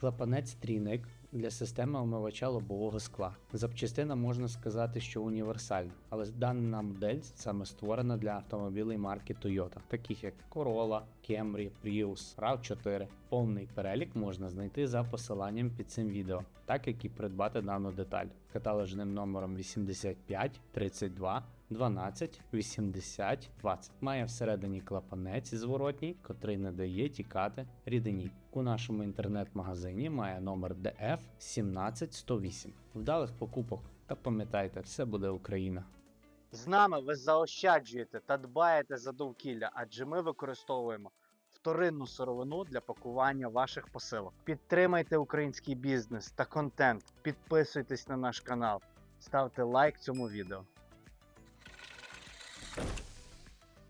Клапанець трійник для системи омивача лобового скла. Запчастина можна сказати, що універсальна, але дана модель саме створена для автомобілей марки Toyota, таких як Corolla, Camry, Prius, RAV4. Повний перелік можна знайти за посиланням під цим відео, так як і придбати дану деталь каталожним номером 85 32 12 80 20. Має всередині клапанець зворотній, котрий не дає тікати рідині. У нашому інтернет-магазині має номер DF 17108. Вдалих покупок та пам'ятайте, все буде Україна. З нами ви заощаджуєте та дбаєте за довкілля, адже ми використовуємо вторинну сировину для пакування ваших посилок. Підтримайте український бізнес та контент, підписуйтесь на наш канал, ставте лайк цьому відео.